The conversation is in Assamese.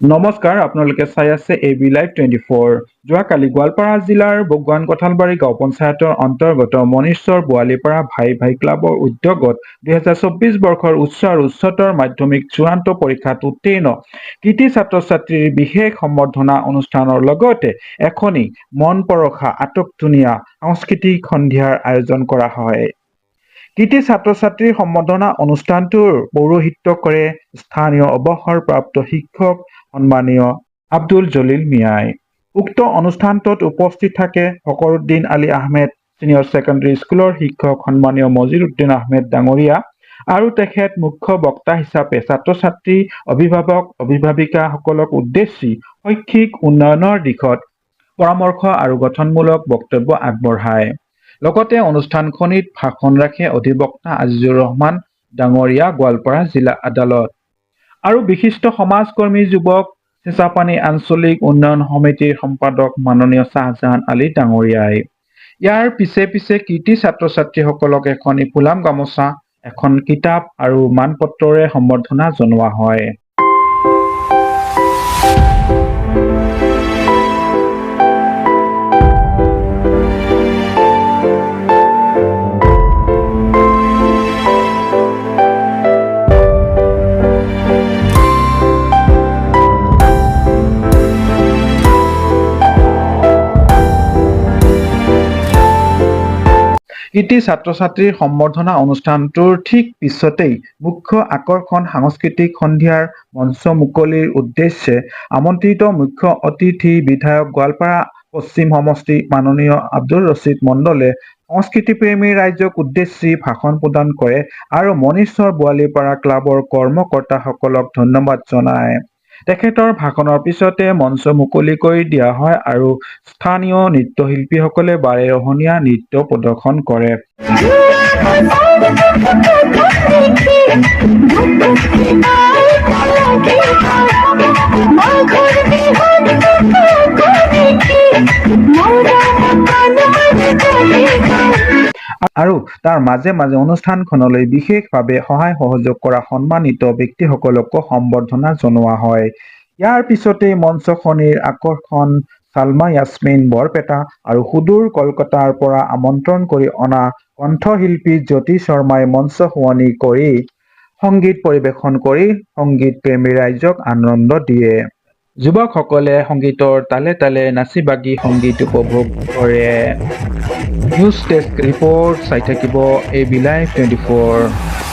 নমস্কাৰ আপোনালোকে চাই আছে A B live twenty four যোৱাকালি গোৱালপাৰা জিলাৰ বগুৱান কঠালবাৰী গাঁও পঞ্চায়তৰ অন্তৰ্গত মণীশ্বৰ বোৱালিপাৰা ভাই ভাই ক্লাবৰ উদ্যোগত দুহেজাৰ চৌব্বিছ বৰ্ষৰ উচ্চ আৰু উচ্চতৰ মাধ্যমিক চূড়ান্ত পৰীক্ষাত উত্তীৰ্ণ। কৃতি ছাত্ৰ ছাত্ৰীৰ বিশেষ সম্বৰ্ধনা অনুষ্ঠানৰ লগতে এখনি মন পৰশা আটকধুনীয়া সাংস্কৃতিক সন্ধিয়াৰ আয়োজন কৰা হয়। কৃতি ছাত্ৰ ছাত্ৰীৰ সম্বৰ্ধনা অনুষ্ঠানটোৰ পৌৰোহিত্য কৰে স্থানীয় অৱসৰপ্ৰাপ্ত শিক্ষক সন্মানীয় আব্দুল জলিল মিয়াই। উক্ত অনুষ্ঠানটোত উপস্থিত থাকে ফকৰুদ্দিন আলী আহমেদ, ছিনিয়ৰ ছেকেণ্ডেৰী স্কুলৰ শিক্ষক সন্মানীয় মজিৰুদ্দিন আহমেদ ডাঙৰীয়া আৰু তেখেত মুখ্য বক্তা হিচাপে ছাত্ৰ ছাত্ৰী অভিভাৱক, অভিভাৱিকাসকলক উদ্দেশ্যি শৈক্ষিক উন্নয়নৰ দিশত পৰামৰ্শ আৰু গঠনমূলক বক্তব্য আগবঢ়ায়। লগতে অনুষ্ঠানখনিত ভাষণ ৰাখে অধিবক্তা আজিজুৰ ৰহমান ডাঙৰীয়া গোৱালপাৰা জিলা আদালত। আৰু বিশিষ্ট সমাজকৰ্মী যুৱক চেঁচাপানী আঞ্চলিক উন্নয়ন সমিতিৰ সম্পাদক মাননীয় শ্বাহজাহান আলী ডাঙৰীয়াই। ইয়াৰ পিছে পিছে কৃতি ছাত্ৰ ছাত্ৰীসকলক এখনি ফুলাম গামোচা এখন কিতাপ আৰু মানপত্ৰৰে সম্বৰ্ধনা জনোৱা হয়। কৃতি ছাত্ৰ ছাত্ৰীৰ সম্বৰ্ধনা অনুষ্ঠানটোৰ ঠিক পিছতেই মুখ্য আকৰ্ষণ সাংস্কৃতিক সন্ধিয়াৰ মঞ্চ মুকলিৰ উদ্দেশ্যে আমন্ত্ৰিত মুখ্য অতিথি বিধায়ক গোৱালপাৰা পশ্চিম সমষ্টি মাননীয় আব্দুল ৰছিদ মণ্ডলে সংস্কৃতিপ্ৰেমী ৰাইজক উদ্দেশ্যি ভাষণ প্ৰদান কৰে আৰু মণীশ্বৰ বোৱালিপাৰা ক্লাবৰ কৰ্মকৰ্তাসকলক ধন্যবাদ জনায়। তেখেতৰ ভাষণৰ পিছতে মঞ্চ মুকলি কৰি দিয়া হয় আৰু স্থানীয় নৃত্যশিল্পীসকলে বাৰেৰহণীয়া নৃত্য প্ৰদৰ্শন কৰে। আৰু তাৰ মাজে মাজে অনুষ্ঠানখনলৈ বিশেষভাৱে সহায় সহযোগ কৰা সন্মানিত ব্যক্তিসকলকো সম্বৰ্ধনা জনোৱা হয়। ইয়াৰ পিছতেই মঞ্চখনিৰ আকৰ্ষণ ছালমা য়াছমিন বৰপেটা আৰু সুদূৰ কলকাতাৰ পৰা আমন্ত্ৰণ কৰি অনা কণ্ঠশিল্পী জ্যোতি শৰ্মাই মঞ্চ শুৱনি কৰি সংগীত পৰিৱেশন কৰি সংগীত প্ৰেমী ৰাইজক আনন্দ দিয়ে। যুৱকসকলে সংগীতৰ তালে তালে নাচি বাগি সংগীত উপভোগ কৰে। নিউজ ডেস্ক ৰিপৰ্ট চাই থাকিব A B live twenty four